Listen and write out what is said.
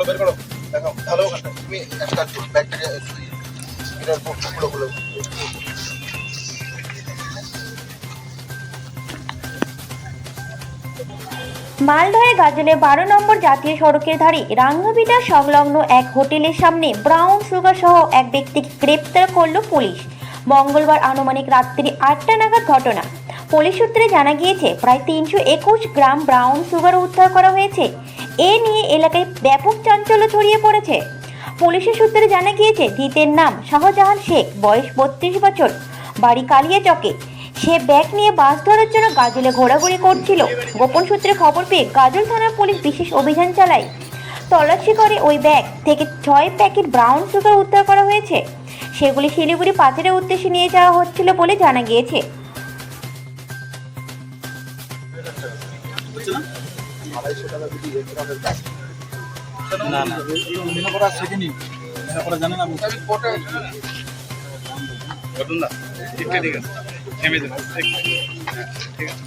ব্যাগগুলো বের করো। দেখো ভালো ওখানটা। তুমি একটা ব্যাগটা এটার খুলো খুলো মালদহে গাজলে বারো নম্বর জাতীয় সড়কের ধারে রাঙ্গাবিটা সংলগ্ন এক হোটেলের সামনে ব্রাউন সুগার সহ এক ব্যক্তিকে গ্রেপ্তার করল পুলিশ। মঙ্গলবার আনুমানিক রাত্রি আটটা নাগাদ ঘটনা। পুলিশ সূত্রে জানা গিয়েছে, প্রায় তিনশো একুশ গ্রাম ব্রাউন সুগার উদ্ধার করা হয়েছে। এ নিয়ে এলাকায় ব্যাপক চাঞ্চল্য ছড়িয়ে পড়েছে। পুলিশের সূত্রে জানা গিয়েছে, ধৃতের নাম শাহজাহান শেখ, বয়স বত্রিশ বছর। বাড়ি কালিয়াচকে সে ব্যাগ নিয়ে বাস ধরার জন্য গাজলে ঘোরাঘুরি করছিল। গোপন সূত্রে খবর পেয়ে গাজল থানার পুলিশ বিশেষ অভিযান চালায়। তল্লাশি করে ওই ব্যাগ থেকে ছয় প্যাকেট ব্রাউন সুগার উদ্ধার করা হয়েছে। সেগুলি শিলিগুড়ি পাচারের উদ্দেশ্যে নিয়ে যাওয়া হচ্ছিল বলে জানা গিয়েছে। আড়াইশো টাকা যদি রেখে আমাদের ব্যাগ না না। মনে করা শেখেনি মনে করা জানে না। ঘটনা ঠিক আছে। থেমে যাবে ঠিক আছে।